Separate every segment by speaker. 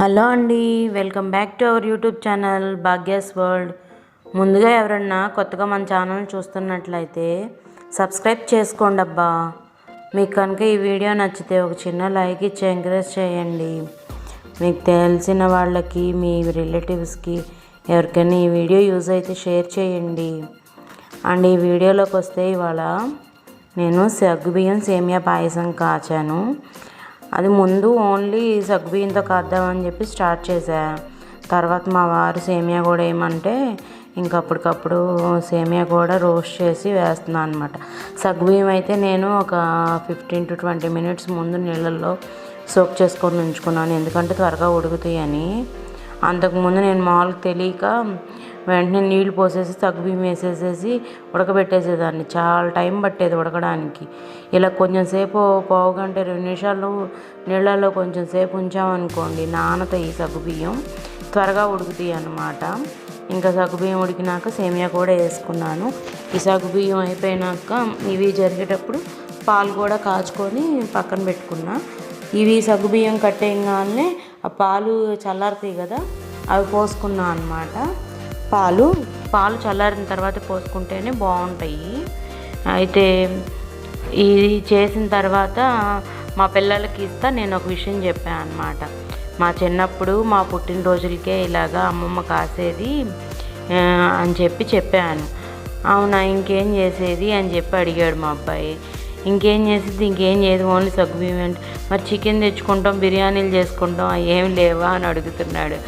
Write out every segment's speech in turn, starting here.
Speaker 1: Hello అండి welcome back to our YouTube channel Bhagya's world. ముందుగా ఎవరన్నా కొత్తగా మన ఛానల్ చూస్తున్నట్లయితే సబ్స్క్రైబ్ చేసుకోండి అబ్బా. మీకు కనుక ఈ వీడియో నచ్చితే ఒక చిన్న లైక్ ఇచ్చి ఎంకరేజ్ చేయండి. మీకు తెలిసిన వాళ్ళకి మీ రిలేటివ్స్కి ఎవరికైనా ఈ వీడియో యూజ్ అయితే షేర్ చేయండి. అండ్ ఈ వీడియోలోకి వస్తే ఇవాళ నేను సగ్గుబియ్యం సేమియా పాయసం కాచాను. అది ముందు ఓన్లీ సగ్గుబియ్యంతో కాద్దామని చెప్పి స్టార్ట్ చేశా. తర్వాత మా వారు సేమియా కూడా ఏమంటే ఇంక అప్పటికప్పుడు సేమియా కూడా రోస్ట్ చేసి వేస్తున్నాను అనమాట సగ్గుబియ్యం అయితే నేను ఒక ఫిఫ్టీన్ టు ట్వంటీ మినిట్స్ ముందు నీళ్ళల్లో సోక్ చేసుకొని ఉంచుకున్నాను. ఎందుకంటే త్వరగా ఉడుకుతాయని. అంతకుముందు నేను మామూలుగా తెలియక వెంటనే నీళ్ళు పోసేసి సగ్గుబియ్యం వేసేసేసి ఉడకబెట్టేసేదాన్ని. చాలా టైం పట్టేది ఉడకడానికి. ఇలా కొంచెం సేపు పావు గంట రెండు నిమిషాలు నీళ్ళల్లో కొంచెం సేపు ఉంచామనుకోండి నానతాయి సగ్గుబియ్యం త్వరగా ఉడుకుతాయి అన్నమాట. ఇంకా సగ్గుబియ్యం ఉడికినాక సేమియా కూడా వేసుకున్నాను. ఈ సగ్గుబియ్యం అయిపోయినాక ఇవి జరిగేటప్పుడు పాలు కూడా కాచుకొని పక్కన పెట్టుకున్నా. ఇవి సగ్గుబియ్యం కట్టేయగానే ఆ పాలు చల్లారుతాయి కదా అవి పోసుకున్నా అనమాట పాలు. పాలు చల్లారిన తర్వాత పోసుకుంటేనే బాగుంటాయి. అయితే ఇది చేసిన తర్వాత మా పిల్లలకి ఇస్తా నేను ఒక విషయం చెప్పాను అనమాట మా చిన్నప్పుడు మా పుట్టినరోజులకే ఇలాగా అమ్మమ్మ కాసేది అని చెప్పి చెప్పాను. అవునా ఇంకేం చేసేది అని చెప్పి అడిగాడు మా అబ్బాయి. ఇంకేం చేసేది ఇంకేం చేయదు ఓన్లీ సగ్గుబియ్యం అంటే మరి చికెన్ తెచ్చుకుంటాం బిర్యానీలు చేసుకుంటాం ఏం లేవా అని అడుగుతున్నాడు.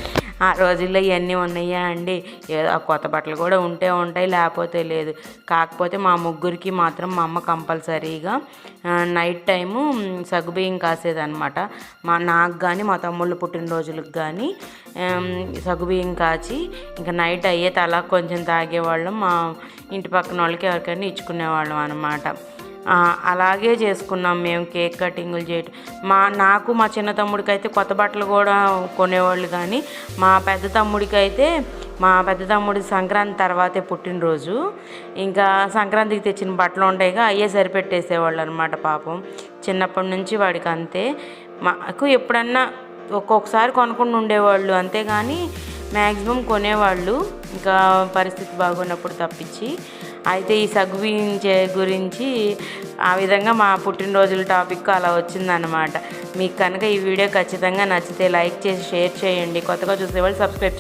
Speaker 1: ఆ రోజుల్లో ఇవన్నీ ఉన్నాయా అండి? ఏదో కొత్త బట్టలు కూడా ఉంటే ఉంటాయి లేకపోతే లేదు. కాకపోతే మా ముగ్గురికి మాత్రం మా అమ్మ కంపల్సరీగా నైట్ టైము సగ్గుబియ్యం కాసేదనమాట మా నాకు కానీ మా తమ్ముళ్ళు పుట్టినరోజులకు కానీ సగ్గుబియ్యం కాచి ఇంకా నైట్ అయ్యే తలా కొంచెం తాగేవాళ్ళం. మా ఇంటి పక్కన వాళ్ళకి ఎవరికైనా ఇచ్చుకునేవాళ్ళం అనమాట అలాగే చేసుకున్నాం మేము కేక్ కటింగులు చేయటం మా నాకు మా చిన్న తమ్ముడికి అయితే కొత్త బట్టలు కూడా కొనేవాళ్ళు కానీ మా పెద్ద తమ్ముడికి అయితే మా పెద్ద తమ్ముడి సంక్రాంతి తర్వాతే పుట్టినరోజు. ఇంకా సంక్రాంతికి తెచ్చిన బట్టలు ఉంటాయిగా అయ్యే సరిపెట్టేసేవాళ్ళు అనమాట పాపం. చిన్నప్పటి నుంచి వాడికి అంతే. మాకు ఎప్పుడన్నా ఒక్కొక్కసారి కొనుక్కుండా ఉండేవాళ్ళు అంతేగాని మ్యాక్సిమం కొనేవాళ్ళు. ఇంకా పరిస్థితి బాగున్నప్పుడు తప్పించి. అయితే ఈ సగ్గుబించే గురించి ఆ విధంగా మా పుట్టినరోజుల టాపిక్ అలా వచ్చిందనమాట మీకు కనుక ఈ వీడియో ఖచ్చితంగా నచ్చితే లైక్ చేసి షేర్ చేయండి. కొత్తగా చూసేవాళ్ళు సబ్స్క్రైబ్